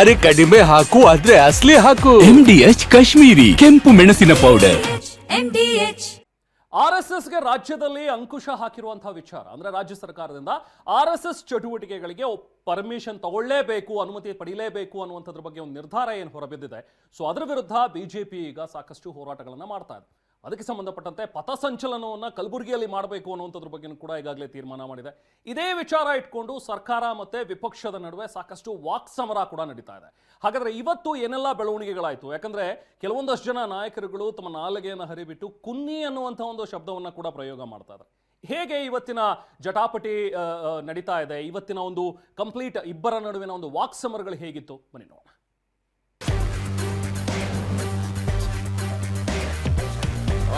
ಅರೆ ಕಡಿಮೆ ಹಾಕು ಆದ್ರೆ ಅಸ್ಲಿ ಹಾಕು. ಎಂ ಡಿ ಎಚ್ ಕಾಶ್ಮೀರಿ ಕೆಂಪು ಮೆಣಸಿನ ಪೌಡರ್ ಆರ್ ಎಸ್ ಎಸ್ಗೆ ರಾಜ್ಯದಲ್ಲಿ ಅಂಕುಶ ಹಾಕಿರುವಂತಹ ವಿಚಾರ ಅಂದ್ರೆ ರಾಜ್ಯ ಸರ್ಕಾರದಿಂದ ಆರ್ ಎಸ್ ಎಸ್ ಚಟುವಟಿಕೆಗಳಿಗೆ ಪರ್ಮಿಷನ್ ತಗೊಳ್ಳೇಬೇಕು ಅನುಮತಿ ಪಡಿಲೇಬೇಕು ಅನ್ನುವಂಥದ್ರ ಬಗ್ಗೆ ಒಂದು ನಿರ್ಧಾರ ಏನು ಹೊರಬಿದ್ದಿದೆ. ಸೊ ಅದರ ವಿರುದ್ಧ ಬಿಜೆಪಿ ಈಗ ಸಾಕಷ್ಟು ಹೋರಾಟಗಳನ್ನ ಮಾಡ್ತಾ ಇದೆ. ಅದಕ್ಕೆ ಸಂಬಂಧಪಟ್ಟಂತೆ ಪಥಸಂಚಲನವನ್ನು ಕಲಬುರಗಿಯಲ್ಲಿ ಮಾಡಬೇಕು ಅನ್ನುವಂಥದ್ರ ಬಗ್ಗೆ ಕೂಡ ಈಗಾಗಲೇ ತೀರ್ಮಾನ ಮಾಡಿದೆ. ಇದೇ ವಿಚಾರ ಇಟ್ಕೊಂಡು ಸರ್ಕಾರ ಮತ್ತೆ ವಿಪಕ್ಷದ ನಡುವೆ ಸಾಕಷ್ಟು ವಾಕ್ಸಮರ ಕೂಡ ನಡೀತಾ ಇದೆ. ಹಾಗಾದ್ರೆ ಇವತ್ತು ಏನೆಲ್ಲ ಬೆಳವಣಿಗೆಗಳಾಯ್ತು? ಯಾಕಂದ್ರೆ ಕೆಲವೊಂದಷ್ಟು ಜನ ನಾಯಕರುಗಳು ತಮ್ಮ ನಾಲಿಗೆಯನ್ನು ಹರಿಬಿಟ್ಟು ಕುನ್ನಿ ಅನ್ನುವಂಥ ಒಂದು ಶಬ್ದವನ್ನು ಕೂಡ ಪ್ರಯೋಗ ಮಾಡ್ತಾ ಇದ್ದಾರೆ. ಹೇಗೆ ಇವತ್ತಿನ ಜಟಾಪಟಿ ನಡೀತಾ ಇದೆ? ಇವತ್ತಿನ ಒಂದು ಕಂಪ್ಲೀಟ್ ಇಬ್ಬರ ನಡುವಿನ ಒಂದು ವಾಕ್ಸಮರಗಳು ಹೇಗಿತ್ತು? ಬನ್ನಿ ನೋಡೋಣ.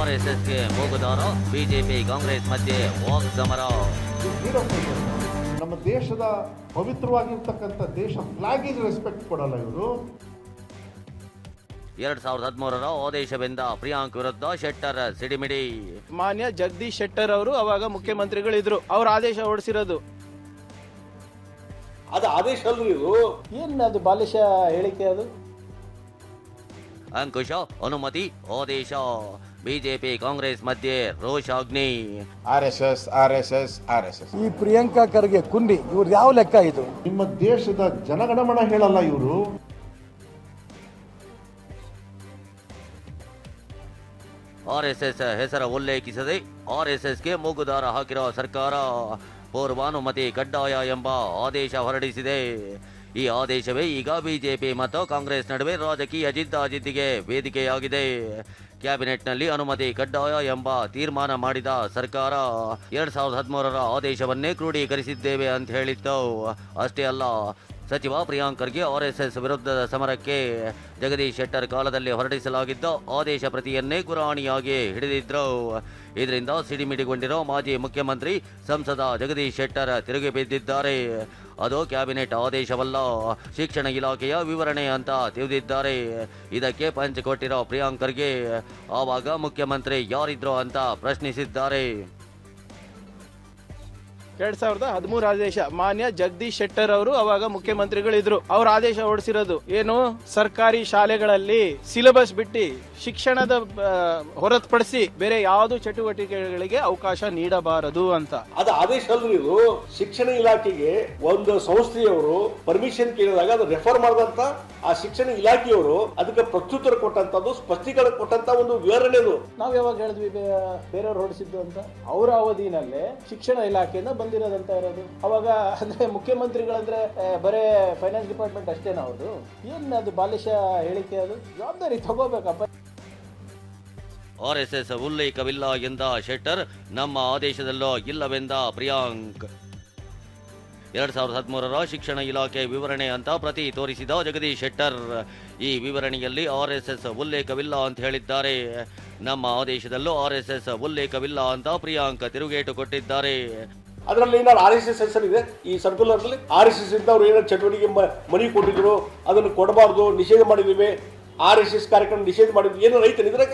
ಆರ್ಎಸ್ಎಸ್ಗೆ ಹೋಗುದಾರ ಬಿಜೆಪಿ ಕಾಂಗ್ರೆಸ್ ಮಧ್ಯೆ ವಾಕ್ ಸಮರ. ನಮ್ಮ ದೇಶದ ಪವಿತ್ರವಾಗಿರ್ತಕ್ಕಂಥ ದೇಶ ಫ್ಲಾಗಿಗೆ ರೆಸ್ಪೆಕ್ಟ್ ಕೊಡಲ್ಲ ಇವರು. ಎರಡ್ ಸಾವಿರದ ಹದಿಮೂರರ ಆದೇಶವೆಂದ ಪ್ರಿಯಾಂಕ್ ವಿರುದ್ಧ ಶೆಟ್ಟರ್ ಸಿಡಿಮಿಡಿ. ಮಾನ್ಯ ಜಗದೀಶ್ ಶೆಟ್ಟರ್ ಅವರು ಅವಾಗ ಮುಖ್ಯಮಂತ್ರಿಗಳಿದ್ರು. ಅವ್ರ ಆದೇಶ ಹೊರಡಿಸಿರೋದು ಅದು ಆದೇಶ ಅಲ್ರಿ ಇದು. ಏನ್ ಅದು ಬಾಲಿಶ ಹೇಳಿಕೆ ಅದು? ಅಂಕುಶ ಅನುಮತಿ ಆದೇಶ. ಬಿಜೆಪಿ ಕಾಂಗ್ರೆಸ್ ಮಧ್ಯೆ ರೋಷಾಗ್ನಿ. R S S R S S R S S. ಈ ಪ್ರಿಯಾಂಕಾ ಖರ್ಗೆ ಕುಂಡಿ ಇವ್ರು ಯಾವ ಲೆಕ್ಕ ಇದು? ನಿಮ್ಮ ದೇಶದ ಜನಗಣಮನ ಹೇಳಲ್ಲ ಇವರು. ಆರ್ಎಸ್ಎಸ್ ಹೆಸರ ಉಲ್ಲೇಖಿಸದೆ ಆರ್ಎಸ್ಎಸ್ಗೆ ಮೂಗುದಾರ ಹಾಕಿರೋ ಸರ್ಕಾರ ಪೂರ್ವಾನುಮತಿ ಕಡ್ಡಾಯ ಎಂಬ ಆದೇಶ ಹೊರಡಿಸಿದೆ. ಈ ಆದೇಶವೇ ಈಗ ಬಿಜೆಪಿ ಮತ್ತು ಕಾಂಗ್ರೆಸ್ ನಡುವೆ ರಾಜಕೀಯ ಜಿದ್ದಾಜಿದ್ದಿಗೆ ವೇದಿಕೆಯಾಗಿದೆ. ಕ್ಯಾಬಿನೆಟ್ನಲ್ಲಿ ಅನುಮತಿ ಕಡ್ಡಾಯ ಎಂಬ ತೀರ್ಮಾನ ಮಾಡಿದ ಸರ್ಕಾರ ಎರಡ್ ಸಾವಿರದ ಹದಿಮೂರರ ಆದೇಶವನ್ನೇ ಕ್ರೋಢೀಕರಿಸಿದ್ದೇವೆ ಅಂತ ಹೇಳಿತ್ತು. ಅಷ್ಟೇ ಅಲ್ಲ, ಸಚಿವ ಪ್ರಿಯಾಂಕ್ ಖರ್ಗೆ ಆರ್ಎಸ್ಎಸ್ ವಿರುದ್ಧದ ಸಮರಕ್ಕೆ ಜಗದೀಶ್ ಶೆಟ್ಟರ್ ಕಾಲದಲ್ಲಿ ಹೊರಡಿಸಲಾಗಿದ್ದ ಆದೇಶ ಪ್ರತಿಯನ್ನೇ ಗುರಾಣಿಯಾಗಿ ಹಿಡಿದಿದ್ರು. ಇದರಿಂದ ಸಿಡಿಮಿಡಿಗೊಂಡಿರೋ ಮಾಜಿ ಮುಖ್ಯಮಂತ್ರಿ ಸಂಸದ ಜಗದೀಶ್ ಶೆಟ್ಟರ್ ತಿರುಗಿ ಬಿದ್ದಿದ್ದಾರೆ. ಅದು ಕ್ಯಾಬಿನೆಟ್ ಆದೇಶವಲ್ಲ. ಶಿಕ್ಷಣ ಇಲಾಖೆಯ ವಿವರಣೆ ಅಂತ ತಿಳಿದಿದ್ದಾರೆ. ಇದಕ್ಕೆ ಪಂಚ್ ಕೊಟ್ಟಿರೋ ಪ್ರಿಯಾಂಕರ್ಗೆ ಆವಾಗ ಮುಖ್ಯಮಂತ್ರಿ ಯಾರಿದ್ರು ಅಂತ ಪ್ರಶ್ನಿಸಿದ್ದಾರೆ. ಎರಡ್ ಸಾವಿರದ ಹದಿಮೂರು ಆದೇಶ. ಮಾನ್ಯ ಜಗದೀಶ್ ಶೆಟ್ಟರ್ ಅವರು ಅವಾಗ ಮುಖ್ಯಮಂತ್ರಿಗಳಿದ್ರು. ಅವ್ರ ಆದೇಶ ಹೊರಡಿಸಿರೋದು ಏನು? ಸರ್ಕಾರಿ ಶಾಲೆಗಳಲ್ಲಿ ಸಿಲೆಬಸ್ ಬಿಟ್ಟು ಶಿಕ್ಷಣದ ಹೊರತುಪಡಿಸಿ ಬೇರೆ ಯಾವುದು ಚಟುವಟಿಕೆಗಳಿಗೆ ಅವಕಾಶ ನೀಡಬಾರದು ಅಂತ. ಅದು ಆದೇಶ ಶಿಕ್ಷಣ ಇಲಾಖೆಗೆ ಒಂದು ಸಂಸ್ಥೆಯವರು ಪರ್ಮಿಷನ್ ಕೇಳಿದಾಗ ಅದು ರೆಫರ್ ಮಾಡಿದಂತ ಆ ಶಿಕ್ಷಣ ಇಲಾಖೆಯವರು ಅದಕ್ಕೆ ಪ್ರತ್ಯುತ್ತರ ಕೊಟ್ಟಂತದ್ದು ಸ್ಪಷ್ಟೀಕರಣ ಕೊಟ್ಟಂತ ಒಂದು ವಿವರಣೆ ನಾವು ನಾವ್ ಯಾವಾಗ ಹೇಳಿದ್ವಿ ಬೇ- ಬೇರೆಯವ್ರು ಹೊರಡಿಸಿದ್ದು ಅಂತ? ಅವರ ಅವಧಿನಲ್ಲೇ ಶಿಕ್ಷಣ ಇಲಾಖೆಯಿಂದ ಬಂದಿರೋದಂತ ಇರೋದು. ಅವಾಗ ಅಂದ್ರೆ ಮುಖ್ಯಮಂತ್ರಿಗಳಂದ್ರೆ ಬರೇ ಫೈನಾನ್ಸ್ ಡಿಪಾರ್ಟ್ಮೆಂಟ್ ಅಷ್ಟೇನ ಅವರು ಏನ್ ಅದು ಬಾಲಿಶ ಹೇಳಿಕೆ ಅದು? ಜವಾಬ್ದಾರಿ ತಗೋಬೇಕಪ್ಪ. ಆರ್ ಎಸ್ ಎಸ್ ಉಲ್ಲೇಖವಿಲ್ಲ ಎಂದ ಶೆಟ್ಟರ್ ನಮ್ಮ ಆದೇಶದಲ್ಲೋ ಇಲ್ಲವೆಂದ ಪ್ರಿಯಾಂಕ್. ಎರಡ್ ಸಾವಿರದ ಹದಿಮೂರರ ಶಿಕ್ಷಣ ಇಲಾಖೆ ವಿವರಣೆ ಅಂತ ಪ್ರತಿ ತೋರಿಸಿದ ಜಗದೀಶ್ ಶೆಟ್ಟರ್. ಈ ವಿವರಣೆಯಲ್ಲಿ ಆರ್ ಎಸ್ ಎಸ್ ಉಲ್ಲೇಖವಿಲ್ಲ ಅಂತ ಹೇಳಿದ್ದಾರೆ. ನಮ್ಮ ಆದೇಶದಲ್ಲೂ ಎಸ್ ಉಲ್ಲೇಖವಿಲ್ಲ ಅಂತ ಪ್ರಿಯಾಂಕ ತಿರುಗೇಟು ಕೊಟ್ಟಿದ್ದಾರೆ. ಅದರಲ್ಲಿ ಏನಾದ್ರು ಆರ್ ಎಸ್ ಎಸ್ ಹೆಸರಿದೆ ಈ ಸರ್ಕ್ಯುಲರ್ ಅಲ್ಲಿ ಆರ್ ಎಸ್ ಎಸ್ ಇಂದ ಅವ್ರು ಏನಾದ್ರು ಚಟುವಟಿಕೆ ಮನಿ ಕೊಟ್ಟಿದ್ರು ಅದನ್ನು ಕೊಡಬಾರ್ದು ನಿಷೇಧ ಮಾಡಿದ್ದೀವಿ ಆರ್ ಎಸ್ ಎಸ್ ಕಾರ್ಯಕ್ರಮ ನಿಷೇಧ ಮಾಡಿದ್ವಿ ಏನು ರೈತನಿದ್ರೆ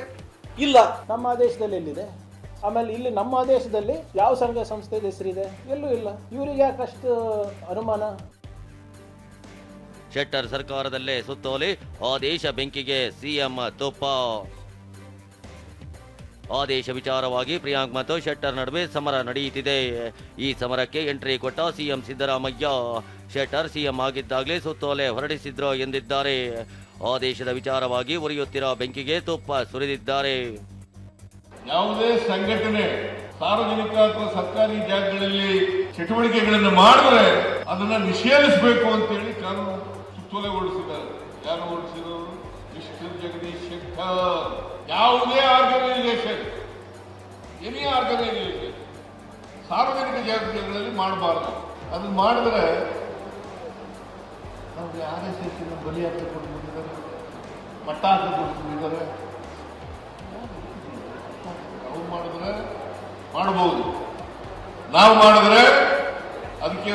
ಇಲ್ಲ. ನಮ್ಮ ಆದೇಶದಲ್ಲಿ ಎಲ್ಲಿದೆ? ಆಮೇಲೆ ಇಲ್ಲಿ ನಮ್ಮ ದೇಶದಲ್ಲಿ ಯಾವ ಸಂಘ ಸಂಸ್ಥೆ ಹೆಸರಿದೆ ಎಲ್ಲೂ ಇಲ್ಲ. ಇವರಿಗೆ ಯಾಕಷ್ಟು ಅನುಮಾನ? ಶೆಟ್ಟರ್ ಸರ್ಕಾರದಲ್ಲೇ ಸುತ್ತೋಲಿ ಆದೇಶ ಬೆಂಕಿಗೆ ಸಿಎಂ ತುಪ್ಪ. ಆದೇಶ ವಿಚಾರವಾಗಿ ಪ್ರಿಯಾಂಕ್ ಮತ್ತು ಶೆಟ್ಟರ್ ನಡುವೆ ಸಮರ ನಡೆಯುತ್ತಿದೆ. ಈ ಸಮರಕ್ಕೆ ಎಂಟ್ರಿ ಕೊಟ್ಟ ಸಿಎಂ ಸಿದ್ದರಾಮಯ್ಯ. ಶೆಟ್ಟರ್ ಸಿಎಂ ಆಗಿದ್ದಾಗಲೇ ಸುತ್ತೋಲೆ ಹೊರಡಿಸಿದ್ರು ಎಂದಿದ್ದಾರೆ. ಆದೇಶದ ವಿಚಾರವಾಗಿ ಉರಿಯುತ್ತಿರೋ ಬೆಂಕಿಗೆ ತುಪ್ಪ ಸುರಿದಿದ್ದಾರೆ. ಯಾವುದೇ ಸಂಘಟನೆ, ಸಾರ್ವಜನಿಕ ಅಥವಾ ಸರ್ಕಾರಿ ಜಾಗಗಳಲ್ಲಿ ಚಟುವಟಿಕೆಗಳನ್ನು ಮಾಡಿದ್ರೆ ಅದನ್ನ ನಿಷೇಧಿಸಬೇಕು ಅಂತ ಹೇಳಿ ಕಾನೂನು ಸುತ್ತೋಲೆಗೊಳಿಸಿದ್ದಾರೆ ಯಾರು ಓಡಿಸಿರೋರು ಮಿಸ್ಟರ್ ಜಗದೀಶ್ ಶೆಟ್ಟರ್. ಯಾವುದೇ ಆರ್ಗನೈಸೇಷನ್, ಎನಿ ಆರ್ಗನೈಸೇಷನ್ ಸಾರ್ವಜನಿಕ ಜಾಗಗಳಲ್ಲಿ ಮಾಡಬಾರ್ದು. ಅದನ್ನ ಮಾಡಿದ್ರೆ ನಮಗೆ ಆರ್ ಎಸ್ ಎಸ್ ಬಲಿ ಕೊಟ್ಟು ಮಟ್ಟ ನಾವು ಮಾಡಿದ್ರೆ ಮಾಡಬಹುದು ನಾವು ಮಾಡಿದ್ರೆ ಅದಕ್ಕೆ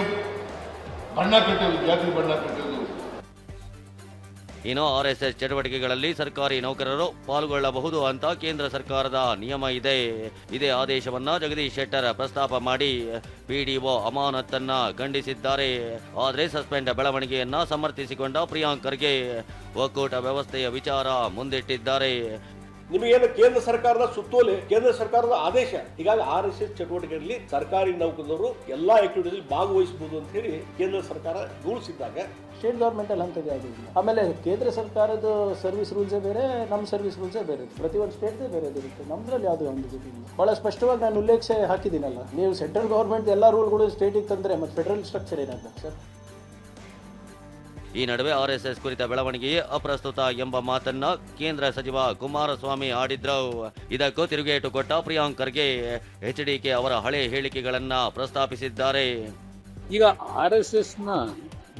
ಬಣ್ಣ ಕಟ್ಟೋದು ಜಾತಿ ಬಣ್ಣ ಕಟ್ಟೋದು ಇನ್ನು ಆರ್ ಎಸ್ ಎಸ್ ಚಟುವಟಿಕೆಗಳಲ್ಲಿ ಸರ್ಕಾರಿ ನೌಕರರು ಪಾಲ್ಗೊಳ್ಳಬಹುದು ಅಂತ ಕೇಂದ್ರ ಸರ್ಕಾರದ ನಿಯಮ ಇದೆ. ಇದೇ ಆದೇಶವನ್ನ ಜಗದೀಶ್ ಶೆಟ್ಟರ್ ಪ್ರಸ್ತಾಪ ಮಾಡಿ ಪಿಡಿಒ ಅಮಾನತನ್ನ ಖಂಡಿಸಿದ್ದಾರೆ. ಆದರೆ ಸಸ್ಪೆಂಡ್ ಬೆಳವಣಿಗೆಯನ್ನ ಸಮರ್ಥಿಸಿಕೊಂಡ ಪ್ರಿಯಾಂಕರ್ಗೆ ಒಕ್ಕೂಟ ವ್ಯವಸ್ಥೆಯ ವಿಚಾರ ಮುಂದಿಟ್ಟಿದ್ದಾರೆ. ನಿಮಗೇನು ಕೇಂದ್ರ ಸರ್ಕಾರದ ಸುತ್ತೋಲೆ, ಕೇಂದ್ರ ಸರ್ಕಾರದ ಆದೇಶ? ಹೀಗಾಗಿ ಆರ್ ಎಸ್ ಎಸ್ ಚಟುವಟಿಕೆಗಳಲ್ಲಿ ಸರ್ಕಾರಿ ನೌಕರರು ಎಲ್ಲಾ ಆಕ್ಟಿವಿಟೀಸ್ ಭಾಗವಹಿಸಬಹುದು ಅಂತ ಹೇಳಿ ಕೇಂದ್ರ ಸರ್ಕಾರ ರೂಲ್ಸ್ ಇದ್ದಾಗ ಸ್ಟೇಟ್ ಗೌರ್ಮೆಂಟ್ ಅಲ್ಲಿ ಆಗಿದೆ. ಆಮೇಲೆ ಕೇಂದ್ರ ಸರ್ಕಾರದ ಸರ್ವಿಸ್ ರೂಲ್ಸೇ ಬೇರೆ ನಮ್ಮ ಸರ್ವಿಸ್ ರೂಲ್ಸೇ ಬೇರೆ ಪ್ರತಿ ಒಂದು ಸ್ಟೇಟ್ದೇ ಬೇರೆ ಇರುತ್ತೆ. ನಮ್ದ್ರಲ್ಲಿ ಯಾವುದು ಒಂದು ಬಹಳ ಸ್ಪಷ್ಟವಾಗಿ ನಾನು ಉಲ್ಲೇಖ ಹಾಕಿದ್ದೀನಲ್ಲ. ನೀವು ಸೆಂಟ್ರಲ್ ಗೌರ್ಮೆಂಟ್ ಎಲ್ಲ ರೂಲ್ಗಳು ಸ್ಟೇಟಿಗೆ ತಂದ್ರೆ ಮತ್ತೆ ಫೆಡರಲ್ ಸ್ಟ್ರಕ್ಚರ್ ಏನಾಗ್ತದೆ ಸರ್? ಈ ನಡುವೆ ಆರ್ಎಸ್ಎಸ್ ಕುರಿತ ಬೆಳವಣಿಗೆಯೇ ಅಪ್ರಸ್ತುತ ಎಂಬ ಮಾತನ್ನ ಕೇಂದ್ರ ಸಚಿವ ಕುಮಾರಸ್ವಾಮಿ ಆಡಿದ್ರು. ಇದಕ್ಕೂ ತಿರುಗೇಟು ಕೊಟ್ಟ ಪ್ರಿಯಾಂಕ್ ಖರ್ಗೆ ಎಚ್ಡಿಕೆ ಅವರ ಹಳೆ ಹೇಳಿಕೆಗಳನ್ನ ಪ್ರಸ್ತಾಪಿಸಿದ್ದಾರೆ. ಈಗ ಆರ್ ಎಸ್ ಎಸ್ನ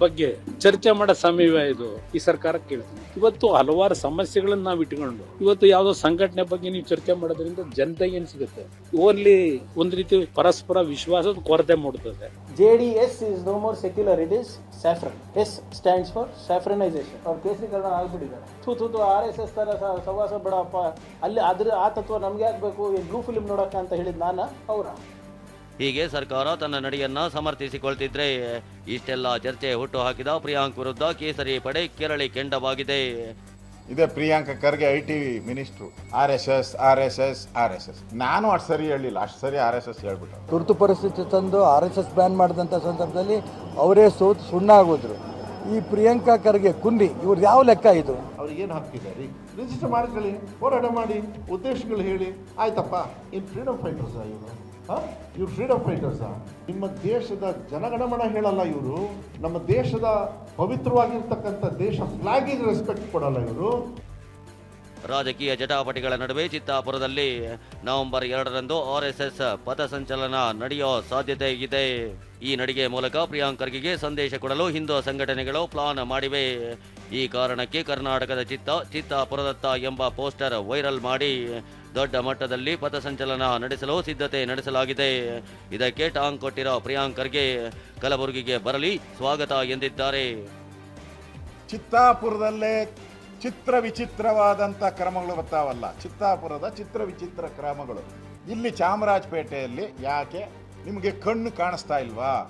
ಬಗ್ಗೆ ಚರ್ಚೆ ಮಾಡೋ ಸಮಯ ಇದು ಈ ಸರ್ಕಾರಕ್ಕೆ ಕೇಳ್ತೀನಿ ಇವತ್ತು ಹಲವಾರು ಸಮಸ್ಯೆಗಳನ್ನು ನಾವು ಇಟ್ಕೊಂಡು, ಇವತ್ತು ಯಾವುದೋ ಸಂಘಟನೆ ಬಗ್ಗೆ ನೀವು ಚರ್ಚೆ ಮಾಡೋದ್ರಿಂದ ಜನತೆಗೆ ಏನು ಸಿಗುತ್ತೆ? ಓನ್ಲಿ ಒಂದು ರೀತಿ ಪರಸ್ಪರ ವಿಶ್ವಾಸದ ಕೊರತೆ ಮೂಡ್ತದೆ. J D S is no more secular it is saffron S stands for saffronisation ಅವ್ರ ಕೇಸರೀಕರಣ ಆಗ್ಬಿಟ್ಟಿದ್ದಾರೆ ಥೂ ಥೂ ಆರ್ ಎಸ್ ಎಸ್ ತರ ಸವಾಸ ಬಡಪ್ಪ. ಅಲ್ಲಿ ಅದ್ರ ಆ ತತ್ವ ನಮ್ಗೆ ಆಗ್ಬೇಕು ಬ್ಲೂ ಫಿಲ್ಮ್ ನೋಡಕ್ಕ ಅಂತ ಹೇಳಿದ್ ನಾನು, ಅವರ. ಹೀಗೆ ಸರ್ಕಾರ ತನ್ನ ನಡೆಯನ್ನ ಸಮರ್ಥಿಸಿಕೊಳ್ತಿದ್ರೆ ಇಷ್ಟೆಲ್ಲ ಚರ್ಚೆ ಹುಟ್ಟು ಹಾಕಿದ ಪ್ರಿಯಾಂಕ್ ವಿರುದ್ಧ ಕೇಸರಿ ಪಡೆ ಕೆರಳಿ ಕೆಂಡವಾಗಿದೆ. ಇದೇ Priyank Kharge I T minister. R S S R S S R S S. ನಾನು ಅಷ್ಟು ಸರಿ ಹೇಳಿಲ್ಲ ಅಷ್ಟು ಸರಿ ಆರ್ ಎಸ್ ಎಸ್ ಹೇಳ್ಬಿಟ್ಟು ತುರ್ತು ಪರಿಸ್ಥಿತಿ ತಂದು ಆರ್ ಎಸ್ ಎಸ್ ಬ್ಯಾನ್ ಮಾಡಿದಂಥ ಸಂದರ್ಭದಲ್ಲಿ ಅವರೇ ಸೋತು ಸುಣ್ಣ ಆಗೋದ್ರು ಈ ಪ್ರಿಯಾಂಕಾ ಖರ್ಗೆ ಕುಂದಿ ಇವ್ರು ಯಾವ ಲೆಕ್ಕ ಇದು? ಅವ್ರಿಗೆ ಏನು ಹಾಕಿದ್ದಾರೆ ರಿಜಿಸ್ಟರ್ ಮಾಡ್ಕೊಳ್ಳಿ ಹೋರಾಟ ಮಾಡಿ ಉದ್ದೇಶಗಳು ಹೇಳಿ ಆಯ್ತಪ್ಪ. ಇನ್ ಫ್ರೀಡಮ್ ಫೈಟರ್ಸ್ ಇವರು? ಇವ್ರು ಫ್ರೀಡಮ್ ಫೈಟರ್ಸಾ ನಿಮ್ಮ ದೇಶದ ಜನಗಣಮನ ಹೇಳಲ್ಲ ಇವರು. ನಮ್ಮ ದೇಶದ ಪವಿತ್ರವಾಗಿರ್ತಕ್ಕಂಥ ದೇಶ ಫ್ಲಾಗಿಗೆ ರೆಸ್ಪೆಕ್ಟ್ ಕೊಡಲ್ಲ ಇವರು. ರಾಜಕೀಯ ಜಟಾಪಟಿಗಳ ನಡುವೆ ಚಿತ್ತಾಪುರದಲ್ಲಿ ನವೆಂಬರ್ ಎರಡರಂದು ಆರ್ಎಸ್ಎಸ್ ಪಥಸಂಚಲನ ನಡೆಯೋ ಸಾಧ್ಯತೆ ಇದೆ. ಈ ನಡಿಗೆ ಮೂಲಕ ಪ್ರಿಯಾಂಕರ್ಗೆ ಸಂದೇಶ ಕೊಡಲು ಹಿಂದೂ ಸಂಘಟನೆಗಳು ಪ್ಲಾನ್ ಮಾಡಿವೆ. ಈ ಕಾರಣಕ್ಕೆ ಕರ್ನಾಟಕದ ಚಿತ್ತ ಚಿತ್ತಾಪುರದತ್ತ ಎಂಬ ಪೋಸ್ಟರ್ ವೈರಲ್ ಮಾಡಿ ದೊಡ್ಡ ಮಟ್ಟದಲ್ಲಿ ಪಥಸಂಚಲನ ನಡೆಸಲು ಸಿದ್ಧತೆ ನಡೆಸಲಾಗಿದೆ. ಇದಕ್ಕೆ ಟಾಂಗ್ ಕೊಟ್ಟಿರೋ ಪ್ರಿಯಾಂಕರ್ಗೆ ಕಲಬುರಗಿಗೆ ಬರಲಿ, ಸ್ವಾಗತ ಎಂದಿದ್ದಾರೆ. ಚಿತ್ತಾಪುರದಲ್ಲೇ ಚಿತ್ರ ವಿಚಿತ್ರವಾದಂಥ ಕ್ರಮಗಳು ಬರ್ತಾವಲ್ಲ, ಚಿತ್ತಾಪುರದ ಚಿತ್ರ ವಿಚಿತ್ರ ಕ್ರಮಗಳು. ಇಲ್ಲಿ ಚಾಮರಾಜಪೇಟೆಯಲ್ಲಿ ಯಾಕೆ? ನಿಮಗೆ ಕಣ್ಣು ಕಾಣಿಸ್ತಾ ಇಲ್ವಾ?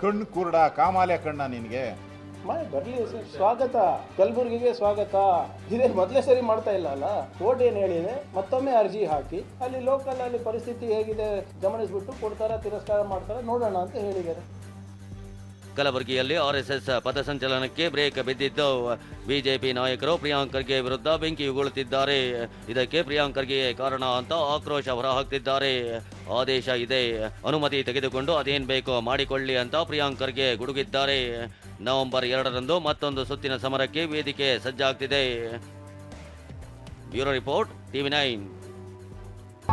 ಕಣ್ಣು ಕುರುಡ, ಕಾಮಾಲೆ ಕಣ್ಣ ನಿನಗೆ. ಮಾಡಿ ಬರ್ಲಿ, ಸರ್. ಸ್ವಾಗತ. ಕಲಬುರ್ಗಿಗೆ ಸ್ವಾಗತ. ಇದೇ ಮೊದಲೇ ಸರಿ ಮಾಡ್ತಾ ಇಲ್ಲ ಅಲ್ಲ? ಕೋರ್ಟ್ ಏನು ಹೇಳಿದೆ? ಮತ್ತೊಮ್ಮೆ ಅರ್ಜಿ ಹಾಕಿ. ಅಲ್ಲಿ ಲೋಕಲ್ ಅಲ್ಲಿ ಪರಿಸ್ಥಿತಿ ಹೇಗಿದೆ, ಗಮನಿಸ್ಬಿಟ್ಟು ಕೊಡ್ತಾರ, ತಿರಸ್ಕಾರ ಮಾಡ್ತಾರ, ನೋಡೋಣ ಅಂತ ಹೇಳಿದ್ದಾರೆ. ಕಲಬುರಗಿಯಲ್ಲಿ ಆರ್ಎಸ್ಎಸ್ ಪಥಸಂಚಲನಕ್ಕೆ ಬ್ರೇಕ್ ಬಿದ್ದಿದ್ದು, ಬಿಜೆಪಿ ನಾಯಕರು ಪ್ರಿಯಾಂಕ್ ಖರ್ಗೆ ವಿರುದ್ಧ ಬೆಂಕಿ ಉಗುಳುತ್ತಿದ್ದಾರೆ. ಇದಕ್ಕೆ ಪ್ರಿಯಾಂಕ್ ಖರ್ಗೆ ಕಾರಣ ಅಂತ ಆಕ್ರೋಶ ಹೊರಹಾಕ್ತಿದ್ದಾರೆ. ಆದೇಶ ಇದೆ. ಅನುಮತಿ ತೆಗೆದುಕೊಂಡು ಅದೇನ್ ಬೇಕೋ ಮಾಡಿಕೊಳ್ಳಿ ಅಂತ ಪ್ರಿಯಾಂಕ್ ಖರ್ಗೆ ಗುಡುಗಿದ್ದಾರೆ. ನವೆಂಬರ್ ಎರಡರಂದು ಮತ್ತೊಂದು ಸುತ್ತಿನ ಸಮರಕ್ಕೆ ವೇದಿಕೆ ಸಜ್ಜಾಗ್ತಿದೆ. Bureau report, TV nine.